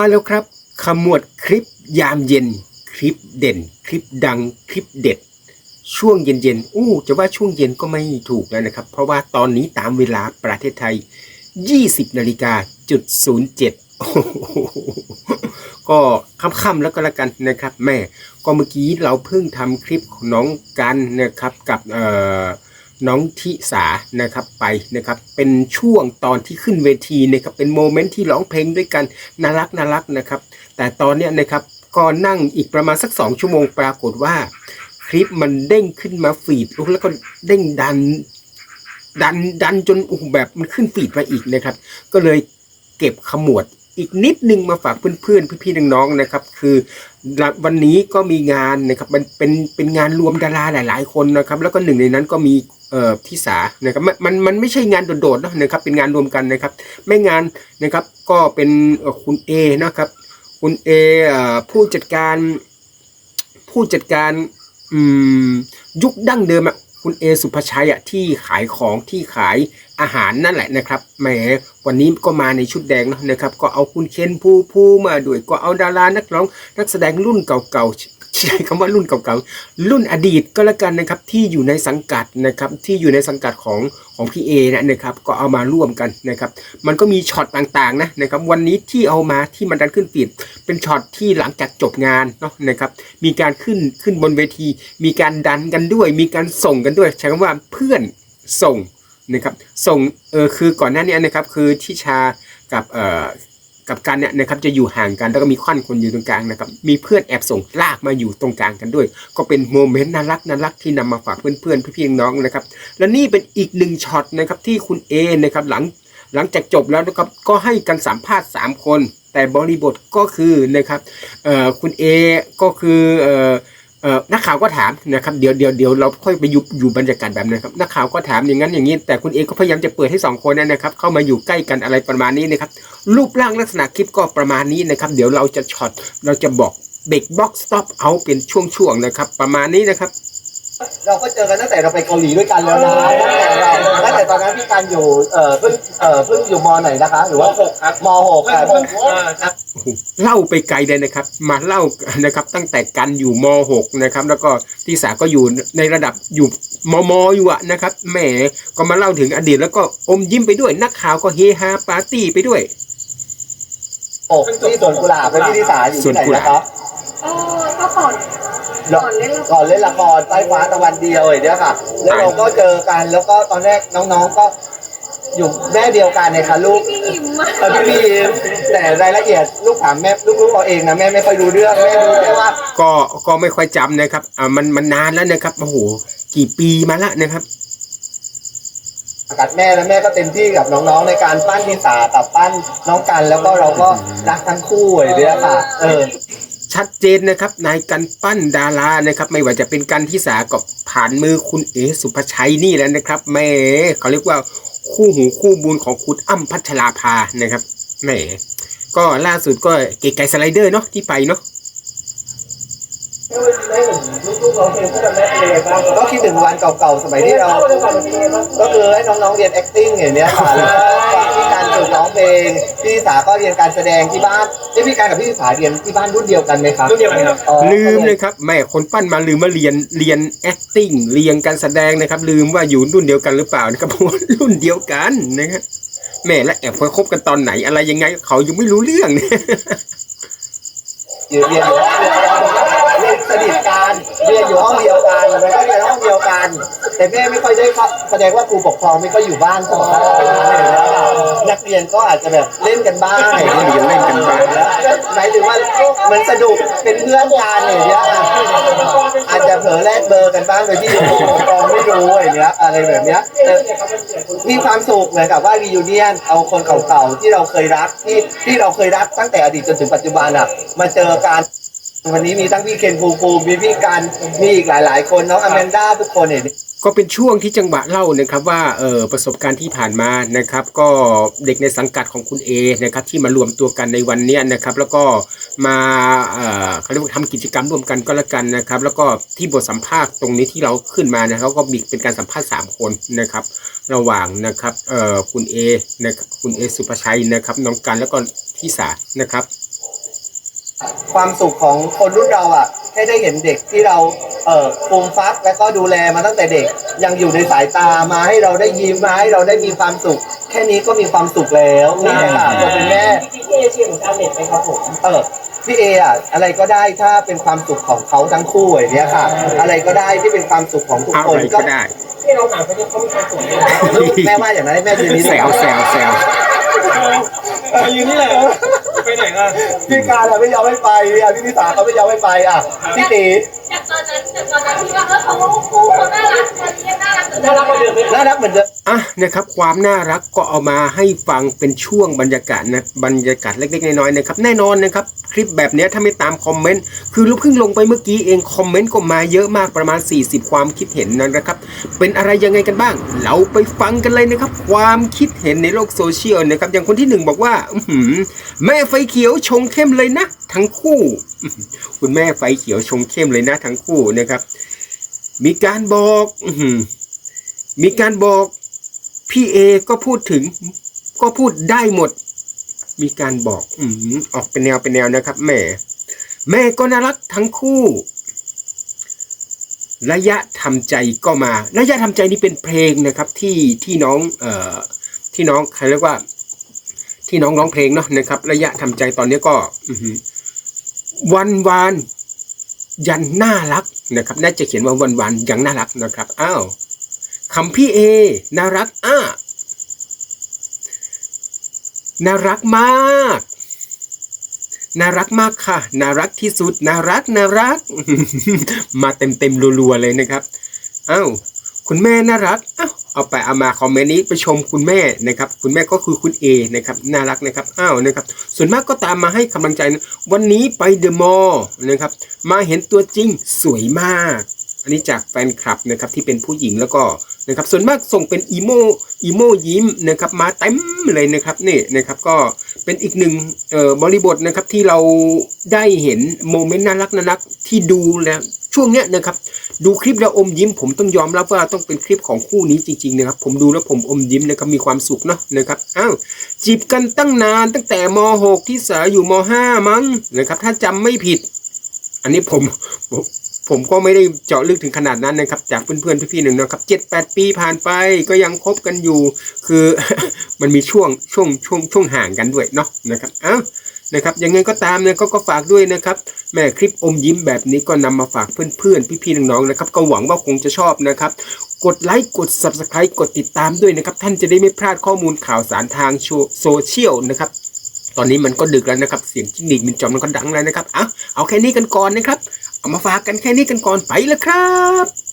มาแล้วครับ ขมวดคลิปยามเย็น คลิปเด่น คลิปดัง คลิปเด็ด ช่วงเย็นๆอู้จะว่าช่วงเย็นก็ไม่ถูกแล้วนะครับ เพราะว่าตอนนี้ตามเวลาประเทศไทย 20นาฬิกาจุดศูนย์เจ็ดก็ค่ำๆแล้วก็แล้วกันนะครับ แม่ ก็เมื่อกี้เราเพิ่งทำคลิปของน้องกันนะครับกับเอ่อ น้องทิสานะครับไปนะครับเป็นช่วงตอนที่ขึ้นเวทีนะครับเป็นโมเมนต์ที่ร้องเพลงด้วยกันน่ารักน่ารักนะครับแต่ตอนเนี้ยนะครับก็นั่งอีกประมาณสักสองชั่วโมงปรากฏว่า คลิปมันเด้งขึ้นมาฟีดแล้วก็เด้งดันดันดันจนโอ้โหแบบมันขึ้นฟีดมาอีกนะครับ ก็เลยเก็บขมวด อีกนิดนึงมาฝากเพื่อนๆพี่ๆน้องๆนะครับ คือวันนี้ก็มีงานนะครับมันเป็นเป็นงานรวมดาราหลาย ๆ คนนะครับ แล้วก็หนึ่งในนั้นก็มีเอ่อทิสานะครับมันมันมันไม่ใช่งานโดดๆนะครับ เป็นงานรวมกันนะครับไม่งานนะครับก็เป็นคุณเอนะครับ คุณเอเอ่อผู้จัดการผู้จัดการอืมยุคดั้งเดิมอะ คุณเอสุภชัยอะที่ขายของที่ขายอาหารนั่นแหละนะครับแหมวันนี้ก็มาในชุดแดงเนอะนะครับ ก็เอาคุณเคนภูภูมาด้วยก็เอาดารานักร้องนักแสดงรุ่นเก่าๆ ใช้คำว่ารุ่นเก่าๆ รุ่นอดีตก็แล้วกันนะครับที่อยู่ในสังกัดนะครับที่อยู่ในสังกัดของของพี่เอนะนะครับก็เอามาร่วมกันนะครับมันก็มีช็อตต่างๆนะนะครับวันนี้ที่เอามาที่มันดันขึ้นฟีดเป็นช็อตที่หลังจากจบงานเนาะนะครับมีการขึ้นขึ้นบนเวที มีการดันกันด้วย มีการส่งกันด้วย ใช้คำว่าเพื่อนส่งนะครับส่งเออคือก่อนหน้านี้นะครับคือทิชากับเอ่อ กับกันเนี่ยนะครับจะอยู่ห่างกันแล้วก็มีควันคนอยู่ตรงกลางนะครับมีเพื่อนแอบส่งลากมาอยู่ตรงกลางกันด้วย ก็เป็นโมเมนต์น่ารักน่ารักที่นำมาฝากเพื่อนๆพี่ๆน้องนะครับและนี่เป็นอีกหนึ่งช็อตนะครับที่คุณเอนะครับหลังหลังจากจบแล้วนะครับก็ให้กันสัมภาษณ์ 3 คน แต่บริบทก็คือนะครับเอ่อคุณเอก็คือ เออนักข่าวก็ถามนะครับเดี๋ยวเดี๋ยวเดี๋ยวเราค่อยไปอยู่อยู่บรรยากาศแบบนั้นครับนักข่าวก็ถามอย่างนั้นอย่างนี้ แต่คุณเอก็พยายามจะเปิดให้สองคนนั้นนะครับ เข้ามาอยู่ใกล้กันอะไรประมาณนี้นะครับ รูปร่างลักษณะคลิปก็ประมาณนี้นะครับ เดี๋ยวเราจะช็อตเราจะบอกเบรกบ็อกสต็อปเอาเป็นช่วงๆนะครับ ประมาณนี้นะครับ เราก็เจอกันตั้งแต่เราไปเกาหลีด้วยกันแล้วนะตั้งแต่เราตั้งแต่ตอนนั้นพี่การอยู่เอ่อเพิ่งเอ่อเพิ่งอยู่มไหนนะคะ หรือว่ามหกมหกครับเล่าไปไกลเลยนะครับ มาเล่านะครับ ตั้งแต่กันอยู่ม .6 นะครับ แล้วก็ที่สาก็อยู่ในระดับอยู่มมอยู่อะนะครับแหมก็มาเล่าถึงอดีตแล้วก็อมยิ้มไปด้วย นักข่าวก็เฮฮาปาร์ตี้ไปด้วยหกที่สวนกุหลาบเป็นที่ที่สาอยู่ที่ไหนนะครับเออก็ก่อน ก่อนเล่นละคก่อนรเล่นละครใต้ฟ้าตะวันเดียวอย่างเนี้ยค่ะ แล้วเราก็เจอกันแล้วก็ตอนแรกน้องๆก็อยู่แม่เดียวกันเนี่ยค่ะลูก พี่ยิ้มมาเออพี่บีมแต่รายละเอียดลูกถามแม่ลูกๆเอาเองนะแม่ไม่ค่อยรู้เรื่องแม่รู้แค่ว่าก็ก็ไม่ค่อยจำนะครับอ่ามันมันนานแล้วนะครับโอ้โหกี่ปีมาละนะครับกัดแม่แล้วแม่ก็เต็มที่กับน้องๆในการปั้นทิสากับปั้นน้องกัน แล้วก็เราก็รักทั้งคู่เลยเนี่ยค่ะ เออ ชัดเจนนะครับในการปั้นดารานะครับ ไม่ว่าจะเป็นการที่สากับผ่านมือคุณเอสุภชัยนี่แหล้วนะครับแหม่เขาเรียกว่าคู่หูคู่บุญของคุณอ้ำพัชราภานะครับแหมก็ล่าสุดก็เก๋ไก่สไลเดอร์เนาะที่ไปเนาะก็คิดถึงวันเก่าๆสมัยที่เรา ก็คือให้น้องๆเรียน acting อย่างเนี้ยค่ะ เพลงพี่สาก็เรียนการแสดงที่บ้านที่พี่การกับพี่สาเรียนที่บ้านรุ่นเดียวกันไหมครับรุ่นเดียวกันครับลืมเลยครับแม่คนปั้นมาลืมว่าเรียนเรียน acting เรียนการแสดงนะครับ ลืมว่าอยู่รุ่นเดียวกันหรือเปล่านะครับเพราะว่ารุ่นเดียวกันนะครับแม่และแอบไปคบกันตอนไหนอะไรยังไง เขายังไม่รู้เรื่องเนี่ยอยู่เรียนอยู่ห้องเดียวกันเรียนสนิทกันเรียนอยู่ห้องเดียวกันแล้วก็เรียนห้องเดียวกัน แต่แม่ไม่ค่อยได้เข้าแสดงว่าครูปกครองไม่ค่อยอยู่บ้านสอน นักเรียนก็อาจจะแบบเล่นกันบ้างเรียนเล่นกันบ้าง หมายถึงว่าเหมือนสนุกเป็นเพื่อนกันอย่างเงี้ยอาจจะเผลอแลกเบอร์กันบ้างโดยที่ผู้ปกครองไม่รู้อย่างเงี้ยอะไรแบบเนี้ยมีความสุขเหมือนกับว่ารียูเนียนเอาคนเก่าๆที่เราเคยรักที่ที่เราเคยรักตั้งแต่อดีตจนถึงปัจจุบันอะมาเจอกัน วันนี้มีทั้งพี่เคนภูมิภูมิมีพี่กันมีอีกหลาย ๆ คนน้องอแมนด้าทุกคนเนี่ยก็เป็นช่วงที่จังหวะเล่านะครับว่าเออประสบการณ์ที่ผ่านมานะครับ ก็เด็กในสังกัดของคุณเอนะครับที่มารวมตัวกันในวันนี้นะครับ แล้วก็มาเออเขาเรียกว่าทำกิจกรรมร่วมกันก็แล้วกันนะครับ แล้วก็ที่บทสัมภาษณ์ตรงนี้ที่เราขึ้นมานะครับก็มีเป็นการสัมภาษณ์สามคนนะครับ ระหว่างนะครับเออคุณเอนะครับคุณเอสุภชัยนะครับน้องกันแล้วก็ที่สานะครับ ความสุขของคนรุ่นเราอะแค่ได้เห็นเด็กที่เราเอ่อปลูมฟักแล้วก็ดูแลมาตั้งแต่เด็ก ยังอยู่ในสายตามาให้เราได้ยิ้มมาให้เราได้มีความสุข แค่นี้ก็มีความสุขแล้วนี่แหละค่ะคนเป็นแม่พี่เอเชียร์ของชาวเน็ตไหมครับผมเออพี่เออะอะไรก็ได้ถ้าเป็นความสุขของเขาทั้งคู่อย่างเนี้ยค่ะ อะไรก็ได้ที่เป็นความสุขของทุกอะคนไรก็ก็ได้พี่เราถามเขาจะเขามีความสุขไหมแม่ว่าอย่างนั้นให้แม่ยืนนี้แซวแซวแซว ไปยืนนี่แหละ ไปไหนล่ะ พี่การอะไม่ยอมให้ไปอะพี่นิสาเขาไม่ยอมให้ไปอะพี่ตีจากต อนนั้นจากตอนนั้นที่ว่าเออเขาคู่เขาน่ารักตอนนี้ยังน่ารักเหมือนเดิน่ามรักกว่าเดิมไหมน่ารักเหมือนเดิมอะนะครับความน่ารักก็เอามาให้ฟังเป็นช่วงบรรยากาศนะบรรยากาศเล็กๆน้อยๆนะครับแน่นอนนะครับคลิปแบบเนี้ยถ้าไม่ตามคอมเมนต์คือเราเพิ่งลงไปเมื่อกี้เองคอมเมนต์ก็มาเยอะมากประมาณ 40 ความคิดเห็นนะครับ เป็นอะไรยังไงกันบ้าง เราไปฟังกันเลยนะครับ ความคิดเห็นในโลกโซเชียลนะครับอย่างคนที่หนึ่งบอกว่าอื้อหือแม่ไฟเขียวชงเข้มเลยนะ ทั้งคู่อื้อหือคุณแม่ไฟเขียวชงเข้มเลยนะทั้งคู่นะครับ มีการบอกมีการบอกพี่เอก็พูดถึง ก็พูดได้หมด มีการบอกอืออกเป็นแนวเป็นแนวนะครับ แม่ แม่ก็น่ารักทั้งคู่ ระยะทำใจก็มา ระยะทำใจนี่เป็นเพลงนะครับ ที่ที่น้อง เอ่อที่น้องใครเรียกว่า ที่น้องร้องเพลงเนาะนะครับ ระยะทำใจตอนนี้ก็อืวันวาน ยันน่ารักนะครับ น่าจะเขียนว่าวันวานยังน่ารักนะครับ อ้าวคำพี่เอ น่ารักอ้าน่ารักมาก น่ารักมากค่ะ น่ารักที่สุด น่ารัก น่ารัก มาเต็มเต็มรัวๆเลยนะครับ อ้าว คุณแม่น่ารักอ้าว เอาไปเอามาคอมเมนต์นี้ไปชมคุณแม่นะครับ คุณแม่ก็คือคุณเอนะครับน่ารักนะครับอ้าวนะครับ ส่วนมากก็ตามมาให้กำลังใจนะวันนี้ไปเดอะมอลล์นะครับ มาเห็นตัวจริงสวยมาก อันนี้จากแฟนคลับนะครับที่เป็นผู้หญิงแล้วก็นะครับ ส่วนมากส่งเป็นอีโมอีโมยิ้มนะครับมาเต็มเลยนะครับนี่นะครับก็เป็นอีกหนึ่งบริบทนะครับที่เราได้เห็นโมเมนต์น่ารักน่ารักที่ดูแล้ว ช่วงเนี้ยนะครับดูคลิปแล้วอมยิ้ม ผมต้องยอมรับว่าต้องเป็นคลิปของคู่นี้จริงๆนะครับผมดูแล้วผมอมยิ้มนะครับมีความสุขเนาะนะครับอ้าวจีบกันตั้งนานตั้งแต่ม .6 ที่สาอยู่ม .5 มั้งนะครับถ้าจำไม่ผิด อันนี้ผมผมผมก็ไม่ได้เจาะลึกถึงขนาดนั้นนะครับ จากเพื่อนๆพี่ๆหนึ่งนะครับเจ็ดแปดปีผ่านไปก็ยังคบกันอยู่ คือมันมีช่วงช่วงช่วงช่วงห่างกันด้วยเนาะนะครับอ้าว นะครับยังไงก็ตามเนี่ยก็ก็ฝากด้วยนะครับแม่คลิปอมยิ้มแบบนี้ก็นำมาฝากเพื่อนๆ พี่ๆน้องๆนะครับก็หวังว่าคงจะชอบนะครับกดไลค์กด Subscribe กดติดตามด้วยนะครับ ท่านจะได้ไม่พลาดข้อมูลข่าวสารทางโซเชียลนะครับตอนนี้มันก็ดึกแล้วนะครับเสียงจิ้งหรีดมันจอมมันก็ดังแล้วนะครับเอาเอาแค่นี้กันก่อนนะครับ เอามาฝากกันแค่นี้กันก่อนไปแล้วครับ